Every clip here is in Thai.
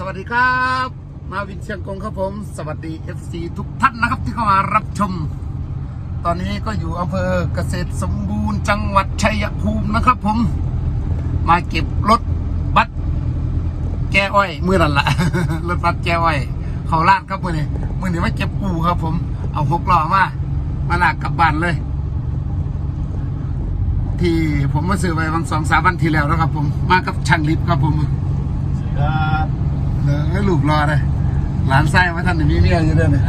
สวัสดีครับ มาวินเชียงกงครับผม สวัสดี FC ทุกท่านนะครับที่เข้ามารับชม ตอนนี้ก็อยู่อำเภอเกษตรสมบูรณ์จังหวัดชัยภูมินะครับผม มาเก็บรถบัสแก้อ้อยมือนั่นละรถบัสแก้อ้อยเขาลาดครับมือนี้มือนี้มาเก็บปูครับผม เอาหกล้อมา มาลากกลับบ้านเลย ที่ผมมาซื้อไปวันสองสามวันที่แล้วนะครับผม มากับช่างลิฟต์ครับผม ครับ เออให้ลูกรอเลยหลานไส้มาท่านนี่มีเมียอยู่ด้วยเนี่ย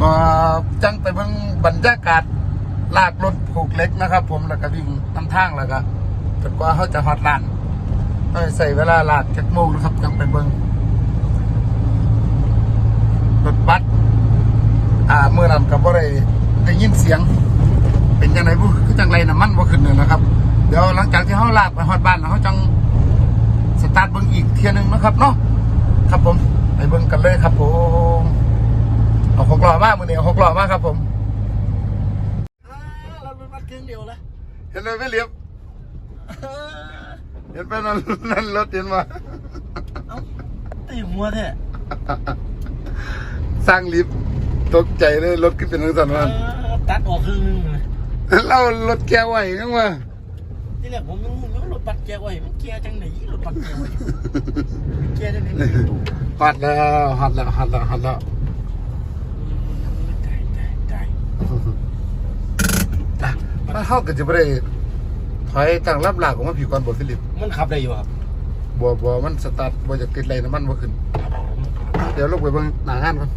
ก็จังไปเบิ่งบรรยากาศลากรถผูกเล็กนะครับ ผมแล้วก็วิ่งนำทางแล้วก็จนกว่าเขาจะฮอดลานต้องใส่เวลาลากเจ็ดโมงนะครับจังไปเบิ่งรถบัสอ่าเมื่อนั้นกับว่าได้ได้ยินเสียง เป็นจังไรบุคือจังไรน้ำมันว่าขึ้นเลยนะครับ เดี๋ยวหลังจากที่เขาลากไปฮอดบ้านแล้วเขาจัง สตาร์ทเบิ้งอีกเทียหนึงนะครับเนาะครับผมไปเบิ้งกันเลยครับผมเอาหกล้อมากมือนี้เอาหกล้อมากครับผมเราเป็นมัดครึ่งเดียวละเห็นไหมไม่เลียบเห็นไปนั่นนั่นรถเห็นมาเอ้าตีหัวแท้สร้างลิฟต์ตกใจเลยรถขึ้นเป็นทังสันวันตัดออกครึ่งนึงเลยเล่ารถแกไหวยังวะ ที่แรกผมยังงงว่ารถปัดแกไว้มันแกจังไหนรถปัดแกไว้แกจังไหนหัดแล้วหัดแล้วหัดแล้วหัดแล้วตายตายตายอะมันเข้ากันจะไม่ได้ถอยตั้งรับหลักของมันผิวก่อนบทฟิลิปมันขับได้อยู่ครับบัวบัวมันสตาร์ทบัวจะติดไรน้ำมันบัวขึ้น เดี๋ยวลงไปเบิ่งหน้างานก่อน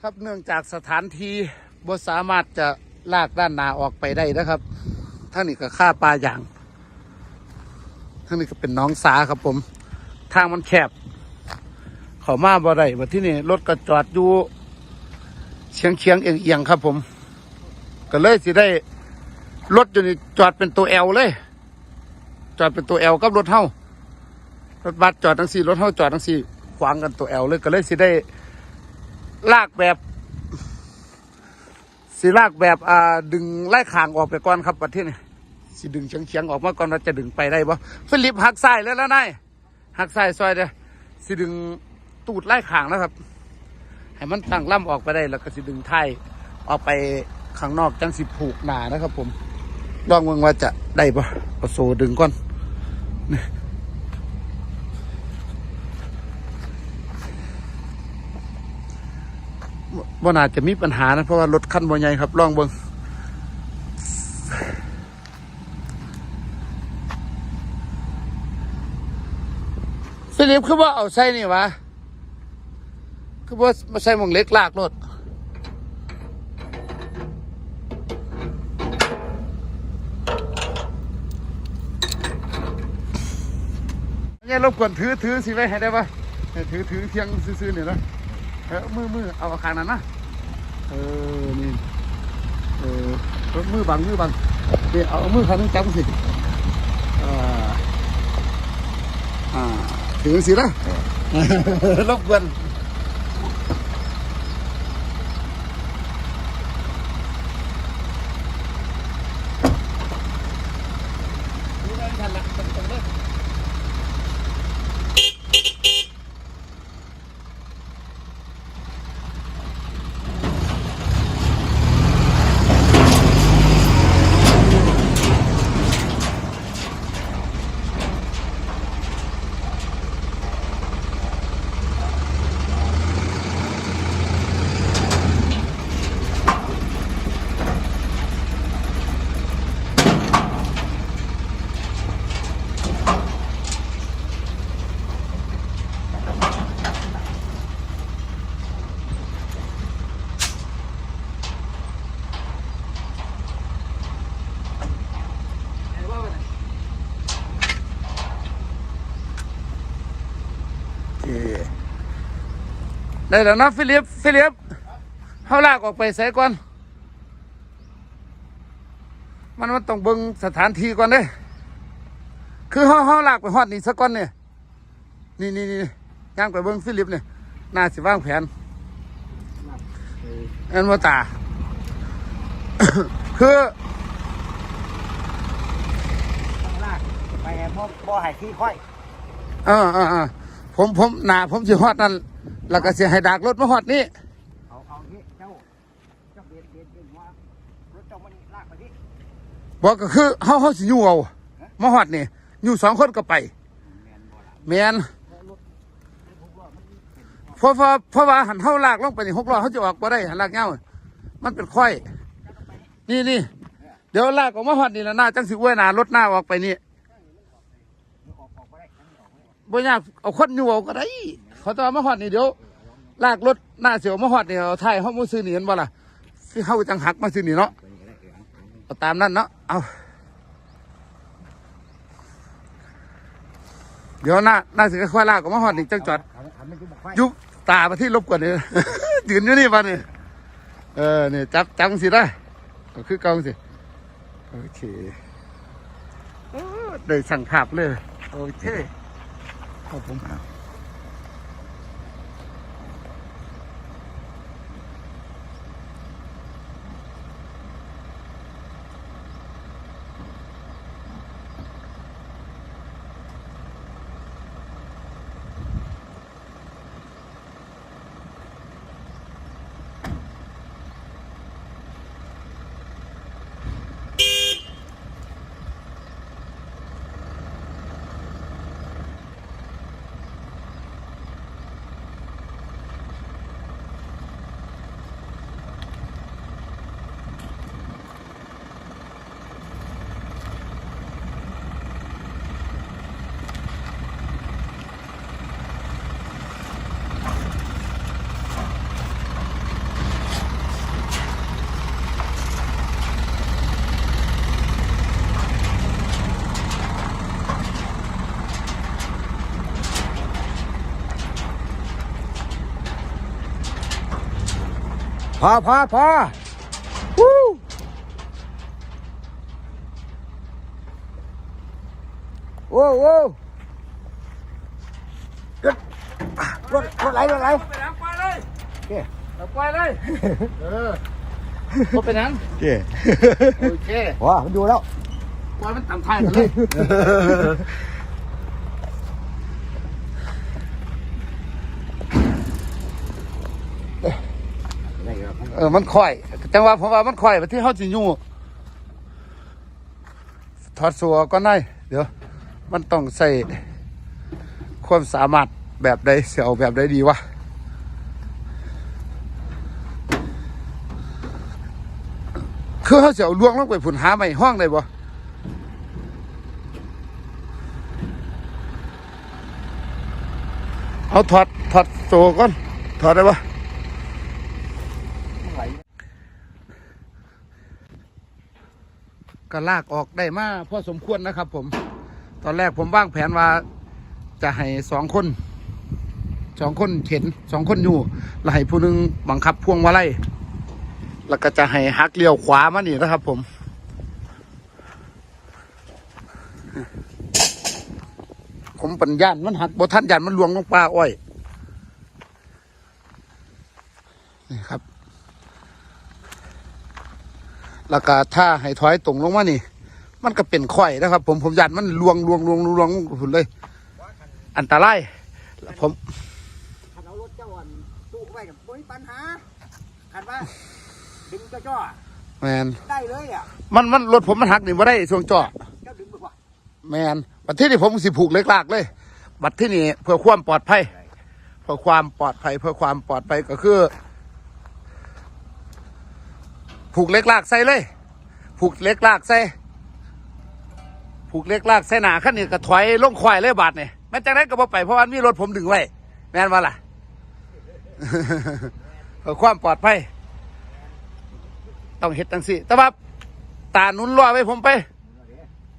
ครับเนื่องจากสถานที่ บ่สามารถจะลากด้านหนาออกไปได้นะครับท่างนี้ก็ค่าปลาอย่างท่างนี้ก็เป็นน้องสาครับผม ทางมันแคบเขามาบ่ได้บัดที่นี่รถก็จอดอยู่เชียงเชียงเอียงเอียงครับผม ก็เลยสิได้รถอยู่นี่จอดเป็นตัวแอลเลย จอดเป็นตัวแอลกับรถเฮารถบัสจอดทั้งสี่รถเฮาจอดทั้งสี่ขวางกันตัวแอลเลยก็เลยสิได้ลากแบบ สิลากแบบอ่าดึงไล่ขางออกไปก่อนครับประเทศนี้สิดึงเฉียงเฉียงๆออกมาก่อนว่าจะดึงไปได้บ่ฟิลิปหักซ้ายแล้วแล้วนายหักซ้ายซอยเดียสิดึงตูดไล่ขางแล้วครับ ให้มันตั้งล่ำออกไปได้แล้วก็สิดึงไทยออกไปข้างนอกจังสิผูกหนานะครับ ผมลองเมืองว่าจะได้ปะเอาโซดึงก่อน บ่น่าจะมีปัญหานะ เพราะว่ารถคันบ่ใหญ่ครับลองเบิงฟิลิปคือว่าเอาใส่นี่วะคือว่ามาใส่หมองเล็กลากรถเนี่ยรบกวนถือถือสิไว้ให้ได้ปะถือถือเทียงซื่อๆเนี่ยนะ เออมือมือเอาข้างนั้นนะเออนี่เออเออมือบังมือบังนี่เอามือข้างนึงจับสิอ่าอ่าถือสินะรบกวนนี่ ได้แล้วนะฟิลิปฟิลิปเขาลากออกไปใส่ก่อน มันมันต้องเบิ่งสถานที่ก่อนเด้คือเขาเขาลากไปฮอดนี่สักก่อนเนี่ยนี่นี่นี่ย่างไปเบิ่งฟิลิปเนี่ยน่าสิวางแผนเอ็นว่าตา คือต้องลากไปไงพ่อบ่อหายขี้ค่อยเออเออเออผมผมหนาผมสิฮอดนั่น แล้วก็สิให้ดากรถมาฮอดนี่เอาเอาที่เจ้าเจ้าเบียนเบียนเบียนว่ารถเจ้ามันลากไปที่บอกก็คือเฮาเฮาสิอยู่เอามาฮอดนี่อยู่สองคนก็ไปแมนบ่ล่ะแม่นเพราะรถไอ้พวกว่ามันเป็นเพราะเพราะเพราะว่าหันเฮาลากลงไปนี่หกล้อเขาจะออกบ่ได้หันลากเงามันเป็นค่อย นี่นี่เดี๋ยวลากออกมาฮอดนี่แล้วหน้าจังสิอ้วยหน้ารถหน้าออกไปนี่ออกออกไปได้ทั้งนี้ออกไปได้บ่ยากเอาคนอยู่เอาก็ได้ เขาต้องเอามาฮอดนี่เดี๋ยวลากรถหน้าเสียวมาฮอดนี่เอาท้ายเฮามาซื้อนี่เห็นบ่ล่ะสิเฮาจังหักมาซื้อนี่เนาะตัวนี้ก็ได้เออเอาเอาตามนั้นเนาะเอาเดี๋ยวหน้าหน้าสิค่อยๆลากออกมาหอดนี่จังจอดเอาเอามันจะบอกไฟยุบตาไปที่รบกวนนี่ยืนอยู่นี่ป่ะนี่เออนี่จับจังสิได้ก็คือเกาสิโอเคโอ้ได้สั่งภาพเลย โอเคขอบผมครับพ อพอพอวู้โอ้โอ้รถรถรถไหลรถไหลไปล้างปลาเลยโอเคล้างปเลยเออพบไปนั้นโอเคโอเคว้ามันดูแล้วปล่อยมันต่ำท้ายกันเลย ได้ครับ เออมันค่อยจังหวะผมว่ามันค่อยไปที่เขาจิยู่ถอดสัวก็ได้เดี๋ยว มันต้องใส่ความสามารถแบบใดเสียวแบบใดดีวะคือเขาเสียวล่วงลงไปผุนหาไม่ห้องได้บ่เอาถอดถอดโซ่ก่อนถอดได้ปะ มันไหล ก็ลากออกได้มาพอสมควรนะครับ ผม ตอนแรกผมวางแผนว่าจะให้สองคนสองคนเข็นสองคนอยู่แล้วให้ผู้หนึงบังคับพวงมาลัยแล้วก็จะให้ฮักเลี้ยวขวามานี่นะครับ ผมผมปัญญานมันหักบทันยันมันลวงลงปลาอ้อยนี่ครับ แล้วก็ถ้าให้ถอยตรงลงมานี่ มันก็เป็นข่อยนะครับ ผมผมยันมันลวงลวงลวงลวงลวงผุนเลย อันตรายแล้วผมคันเอารถเจ้าอันตู้ไว้กับไม่มีปัญหาคันว่าดึงเจ้าจ้อแมนได้เลยอะมันมันรถผมมันหักนี่มาได้ช่วงจอดเจ้าดึงไปกว่าแมนบัดที่นี่ผมสิผูกเล็กลากเลย บัดที่นี่เพื่อความปลอดภัยเพื่อความปลอดภัยเพื่อความปลอดภัยก็คือ ผูกเล็กลากใส่เลย ผูกเล็กลากใส่ผูกเล็กลากใส่หนาขั้นนี้ก็ถอยลงควายเลยบาดเนี่ยแม้จากนั้นก็บ่ไปเพราะว่ามีรถผมดึงไว้ แม่นว่าล่ะเพื่อความปลอดภัยต้องเฮ็ดจังสิแต่ว่าตาหนุนรอไว้ผมไป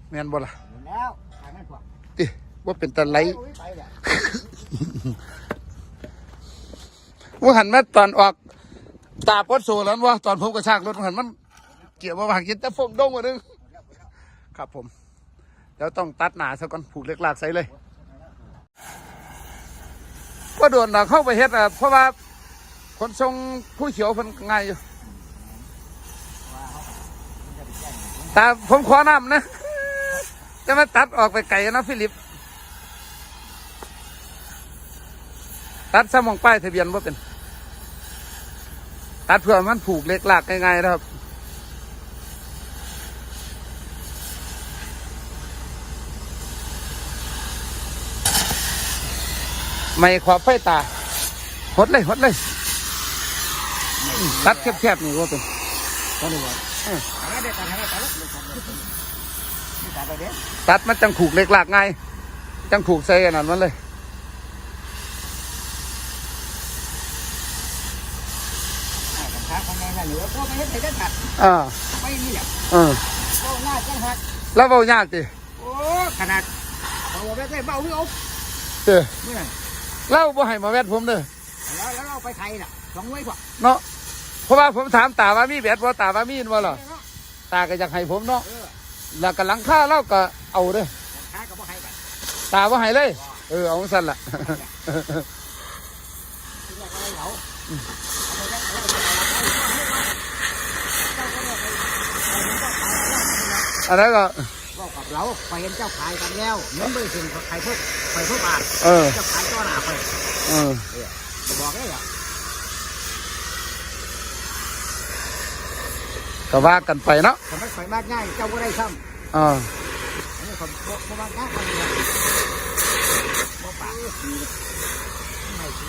แม่นบ่ล่ะหมดแล้วทางนั้นกว่าติว่าเป็นตะไลโอ้ยไปแหละว่าหันมาตอนออก ตาปดโซแล้วว่าตอนผมกระชากรถหันมัน เกี่ยวมาบางกินแต่ฟงดงมานึงครับผม แล้วต้องตัดหนาซะก่อนผูกเล็กลากใส่เลยก็ดนหนักเข้าไปเฮ็ดอะเพราะว่าคนทรงผู้เขียวเพิ่นง่ายอยู่ตาผมขอน้ำนะ จะมาตัดออกไปไกลนะฟิลิป ตัดสมองป้ายทะเบียนว่าเป็น ตัดเพื่อมันผูกเล็กหลากง่ายๆนะครับ ไม่ขอบไฟตาหดเลยหดเลย ตัดแคบๆนี่ว่าเป็นก็เลยว่าเออหาได้ตัดหาได้ตัวเลยตัดมันจังผูกเล็กหลากง่ายจังผูกใส่อันนั้นมันเลย อ่ากับขาของแม่น่ะเหลือ ก็ไม่ให้ใครได้ตัดอ่าไม่นี่แหละเออก็หน้าจังหักแล้วเบายากดิโอ้ขนาดเอาไว้ใกล้เบ้าไม่เอาเด้อเนี่ยเล่าบ่ให้มาแวดผมเด้อแล้วแล้วเอาไปไทยล่ะสองไว้กว่าเนาะเพราะว่าผมถามตาว่ามีแบดบ่ตาว่ามีนบ่หรอตาก็อยากให้ผมเนาะเออแล้วก็หลังค่าเล่าก็เอาเด้อขากับบ่ให้กันตาว่าให้เลย เออเอาสั่นล่ะ ที่แรกก็เลยเหลาเอาไปได้เอาไปเอาไปเอาไปเอาไปเอาไปอันนั้นก็บอกกับเราไปเห็นเจ้าขายกันแล้วเงินไม่ถึงใครเพิ่มไปเพิ่มบาทเออเจ้าขายต้อนหนาไปเออบอกได้เหรอก็ว่ากันไปเนาะทำให้ไฟมากง่ายเจ้าก็ได้ซ้อ่าำอันนี้ผมบอกมากง่ายกันเลยบอกปากสีไม่สี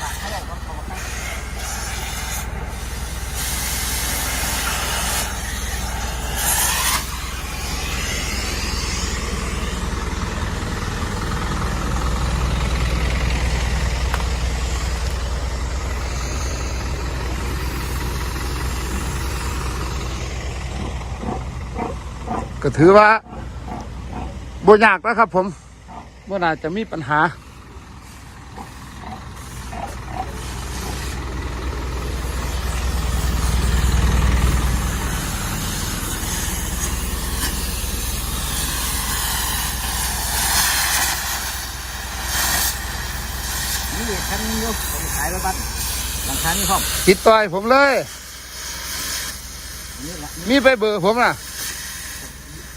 ปากเขาบอกว่าเขาบอ กว่าก็ถือว่าบ่ยากนะครับ ผมบ่น่าจะมีปัญหา นี่คันนึงอยู่ผมขายรถบัสหลังคานี่ห้องติดต่อยผมเลย นี่แหละ มีไปเบอร์ผมน่ะ ที่เขาเขาเ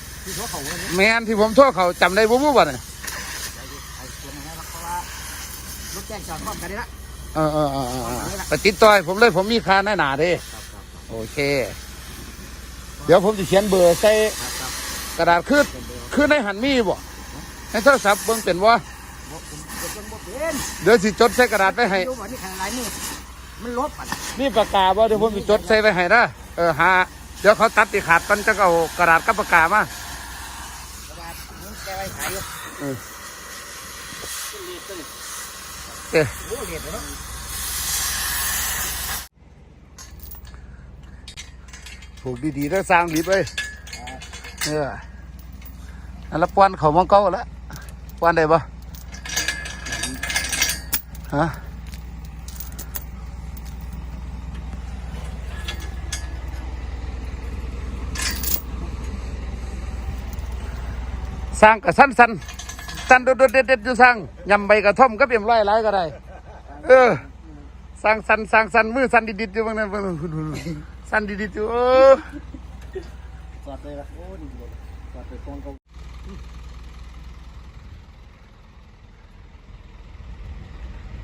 นี่ย แมนที่ผมโทรเขาจำได้บ่บ่บ่เนี่ยไอ้ตัวนั้นนะเพราะว่ารถแจ้งจอดพร้อมกันนี่ละเออเออเออเออเออไปติดต่อยผมเลยผมมีค่าหน้าหนาเด้ครับครับโอเค เดี๋ยวผมจะเขียนเบอร์ใส่ครับครับกระดาษคืดเป็นเบอร์คือในหันมีบ่ในโทรศัพท์เบิ่งเป็นว่าบอกผมผมเป็นบอกเป็นเดี๋ยวสิจดใส่กระดาษไว้ให้ดูว่านี่ขนาดไรนี่มันลบอะมีปากกาบ่เดี๋ยวผมสิจดใส่ไว้ให้นะเออหาเดี๋ยวเขาตัดติขาดกันจะเอากระดาษกับปากกามา กระดาษมึงแก ไว้ขายอยู่เออขึ้นรีดขึ้นเอ้ยโอ้เหรียญเนาะผูกดีๆแล้วสร้างดีไปเอออันละปวนเขามังเก้าแล้วปวนได้บ่ฮะ ร้างกับสั้นสั้นสั้นโดดๆเด็ดๆอยู่สร้างยำใบกระท่อมก็เปี่ยมร้อยหลายก็ได้ เออสร้างสันสร้างสันมือสันดิดๆอยู่บางนั้นบางนั้นสันดิดๆอยู่เออกอดเลยละโอ้ดีเลยกอดไปกองเขา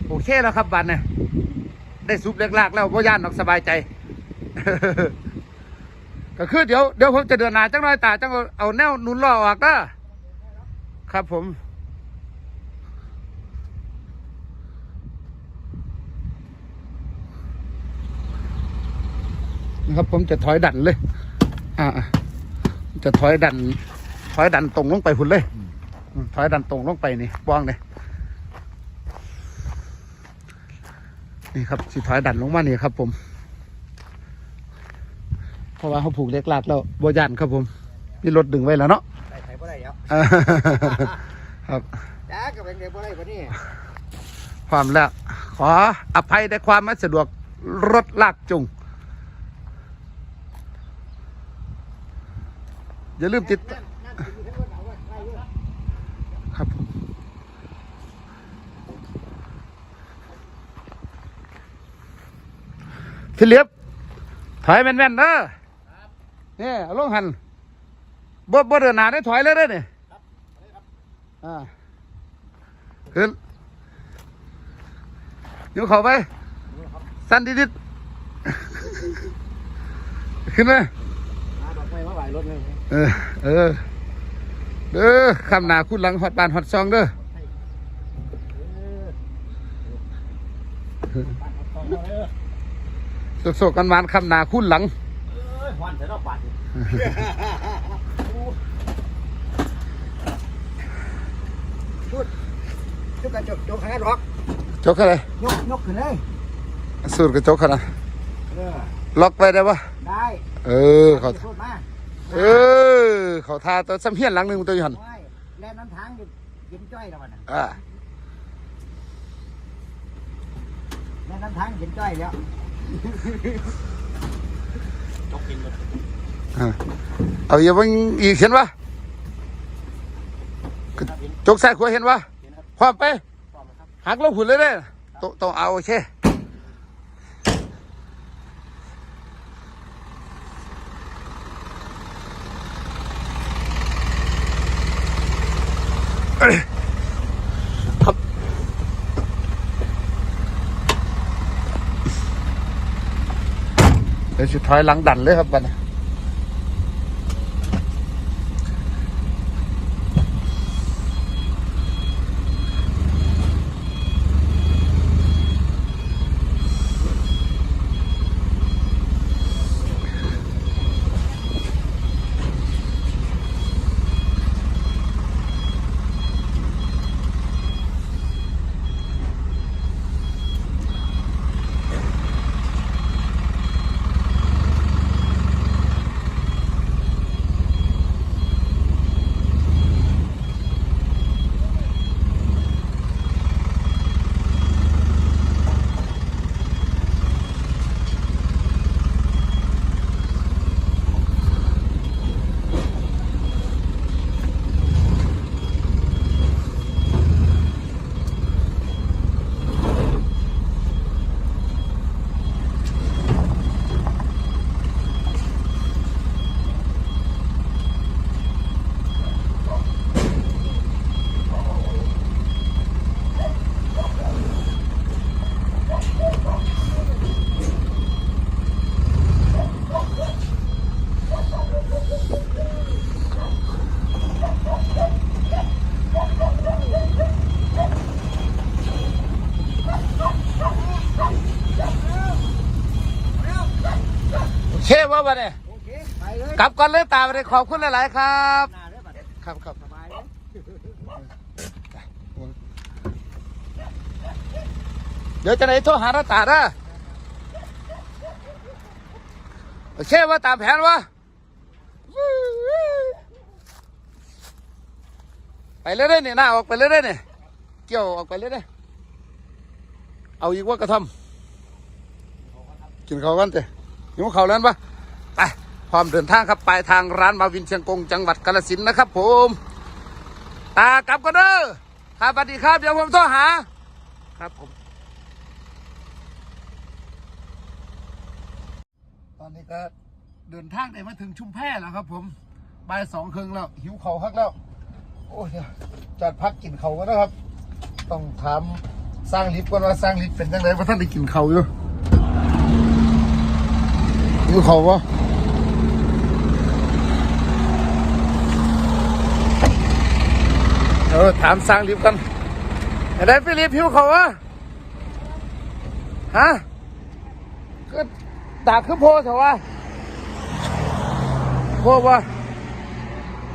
โอเคแล้วครับบันเนี่ยได้ซุปเล็กลากแล้วพ่ย่านออกสบายใจ ก็คือเดี๋ยวเดี๋ยวผมจะเดินหน้าจังน้อยตาจังเอาแนวนุนล้อออกนะ ครับผม นะครับผมจะถอยดันเลย อ่า จะถอยดัน ถอยดันตรงลงไปพุ่นเลยอืมถอยดันตรงลงไปนี่ป้องเลยนี่ครับสิถอยดันลงมานี่ครับ ผม เพราะว่าเขาผูกเล็กลากแล้วบยันครับผม มีรถดึงไว้แล้วเนาะ ได้ไทยบ่ได้แล้วอ่าครับจ้าก็เป็นเด็กบ่ได้กว่านี้ความแล้ว ขออภัยในความไม่สะดวกรถลากจุงอย่าลืมติดนั่นนั่นคือทั้งหมดเอาไว้ใครอยู่ครับผมฟิลิปถอยแม่นๆเด้อเนี่ยเอาลงหัน บ่บ่เดินหน้าได้ถอยเลยเด้อเนี่ยอ่าขึ้นอยู่เข้าไป สั้นดิดๆขึ้นมาหาดอกไม้มาไหวรถเลยเออ เออ เด้อคำหนาคุณหลังหอดบานหอดซองเด้อโศกๆกันมานคำหนาคุณหลังเอ้ยหวันแต่เราปัด จุกกระจกจกหาดอกจกอะไรยกยกขึ้นเลยสูตรกระจกขนาดเออล็อกไปได้ปะได้เออเขาพูดมาเออเขาทาตัวซ้ำเฮียนหลังหนึ่งตัวอยู่หันโอ้ยแล่นน้ำทางอยู่เย็นจ้อยแล้วมันน่ะอ่าแล่นน้ำทางเย็นจ้อยแล้วจกกินเลยอ่าเอาอย่าเพิ่งอีกเห็นปะจกใส่ขวาเห็นปะ ความไปหักลงหุ่นเลยเด้อตต้องเอาโอเคเอ้ยครับเดี๋ยวสุดท้ายหลังดันเลยครับบัดน ว่าบัดเนี่ยโอเคไปเลยกลับก่อนเลยตามไปเลยขอบคุณหลาย ๆ ครับ หน้าเลยบัดนี้ครับครับสบายเลยเดี๋ยวจะไหนโทรหาหน้าตาเด้อโอเคว่าตามแผนวะไปเรื่อยๆเนี่ยหน้าออกไปเรื่อยๆเนี่ยเกี่ยวออกไปเรื่อยๆเอาอีกว่ากระทำกินเขาวกันเถอะหิวเขาวแล้วปะไป พร้อมเดินทางครับปลายทางร้านมาวินเชียงกงจังหวัดกาฬสินธุ์นะครับ ผม ตากลับกันเด้อครับสวัสดีครับเดี๋ยวผมโทรหา ครับผม ตอนนี้ก็เดินทางได้มาถึงชุมแพแล้วครับ ผมบ่ายสองครึ่งแล้ว หิวเขาคักแล้ว โอ้ยจอดพักกินเขากันนะครับ ต้องถามสร้างลิฟต์ก่อนว่าสร้างลิฟต์เป็นยังไงเพราะท่านได้กินเขาอยู่หิวเขาปะ เออถามสร้างลิฟต์กันไอ้ได้ฟิลิปหิวเขาวะฮะก็ตากขึ้นโพเถอะวะโพวะ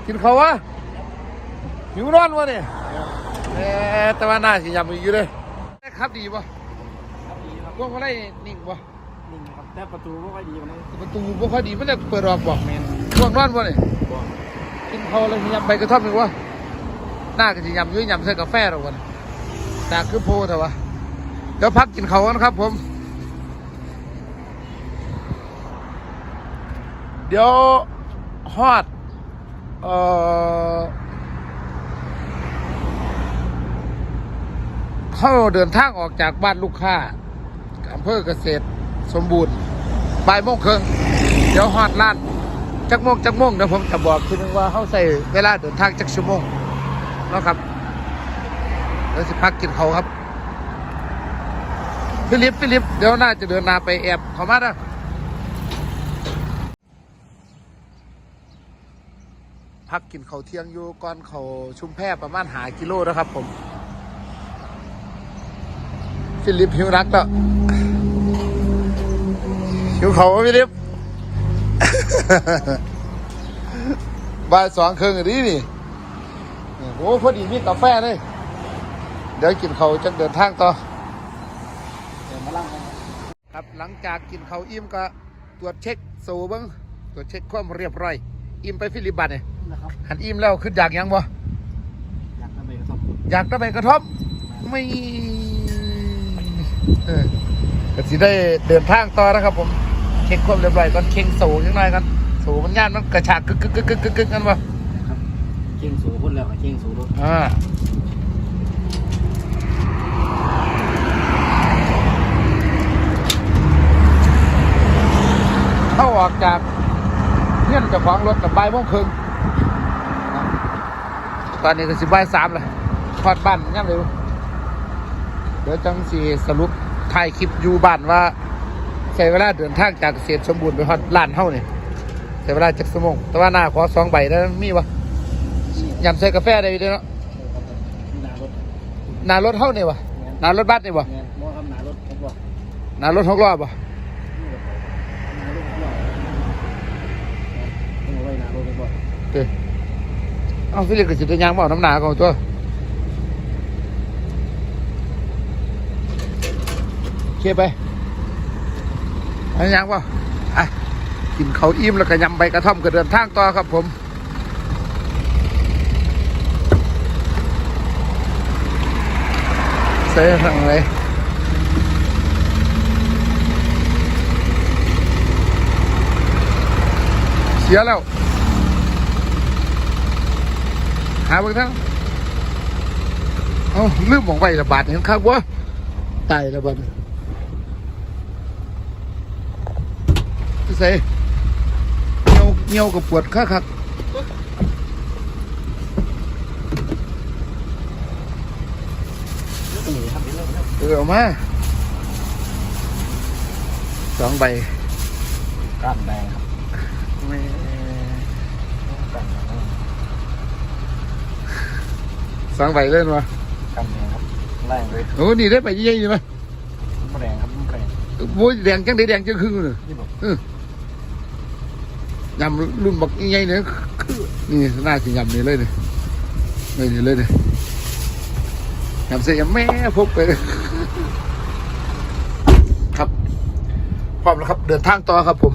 กินเขาววะหิวนอนวะเนี่ยเอ๊ะแต่ว่าหน้าสิยำอีกอยู่เลยครับดีปะครับดีครับพวกเขาได้นิ่งปะนิ่งครับแต่ประตูไม่ค่อยดีมันเลยประตูพวกเขาดีมันจะเปิดออกบอกแมนพวกนอนวะเนี่ยบอกกินเขาแล้วสิยำใบกระท่อมหนึ่งวะ หน้าก็สิยำยุ่ยยำใส่กาแฟหรอกวะตากขึ้นโพเถอะวะเดี๋ยวพักกินเขากันครับ ผม เดี๋ยวฮอดเอ่อเข้าเดินทางออกจากบ้านลูกค้าอำเภอเกษตรสมบูรณ์บ่ายโมงครึ่งเดี๋ยวฮอดร้านจักโมงจักโมงเดี๋ยวผมจะบอกคือว่าเขาใส่เวลาเดินทางจักชั่วโมง เนาะครับเดี๋ยวสิพักกินเขาครับฟิลิปฟิลิปเดี๋ยวน่าจะเดินนาไปแอบเขามาดนะพักกินเขาเที่ยงอยู่ก่อนเขาชุมแพประมาณหากิโลนะครับผม ฟิลิปหิวรักแล้วหิวเขาฟิลิปบ่ายสองครึ่งอันนี้นี่ โอ้พอดีมีกาแฟเลย เดี๋ยวกินเขาวจะเดินทางต่อเดี๋ยวมาล่างกันครับหลังจากกินเขาวอิ่มก็ตรวจเช็คสูเบิ้งตรวจเช็คความเรียบร้อย อิ่มไปฟิลิปบัตเนี่ยนะครับหันอิ่มแล้วขึ้นอยากหยังบ่อยากทำเองครับอยากตะไปกระท่อมไม่เออก็สิได้เดินทางต่อนะครับผมเช็คความเรียบร้อยก่อนเช็คสูยังไงกันสูมันย่านมันกระชากกึกกึกกึกกึกกึกกึกกันบ่ครับเชียงสูพุ่น แล้วกับเชียงสูรถอ่าเข้าออกจากเงื่อนเจะของรถกับใบายโมงครึ่งตอนนี้ก็สิบใบสามเลยพอดบ้านย่ำเร็วเดี๋ยวจังสีสรุปถ่ายคลิปอยู่บ้านว่าใช้เวลาเดินทางจากเกษตรสมบูรณ์ไปฮอดล้านเท่าเนี่ยใช้เวลาจักชั่วโมงแต่ว่าหน้าขอสองใบแล้วมีวะ ยำใส่กาแฟได้อยู่เด้อเนาะหนารถหนารถเท่าเนี่ยวะหนารถบัสเนี่ยวะเนี่ยมอทำหนารถผมบอกหนารถหกล้อปะหนารถผมบอกต้องเอาไว้หนารถผมบอกเต้เอาฟิลิปกับสิบตัวยางบ่เอาน้ำหนาของตัวเคไปเอายางบ่ไอ้กินเขาวอิ่มแล้วก็ยำใบกระท่อมก็เดินทางต่อครับผม ใส่ทางไหนเสียแล้ว หาเบิ่งทั้งเอาลืมมองไประบาดเห็นครับว่าตายระบาดใส่เงี้ยวเงี้ยวกับปวดข้าคัก เออเอามาสองใบก้านแดงครับแม่ก้านแดงสองใบเล่นวะก้านแดงครับแรงเลยโอ้นี่ได้ไปยี่ยี่ไหมมันแรงครับมันแรงโอ้ยแดงจังได้แดงจังครึ่งเลยนี่บอกยำรุ่นบักใหญ่เนี่ยคือนี่น่าจะยำนี่เลยเนี่ยเลยนี่เลยเนี่ยยำเสียแม่พกไปเลย ครับพร้อมแล้วครับ เดินทางต่อครับผม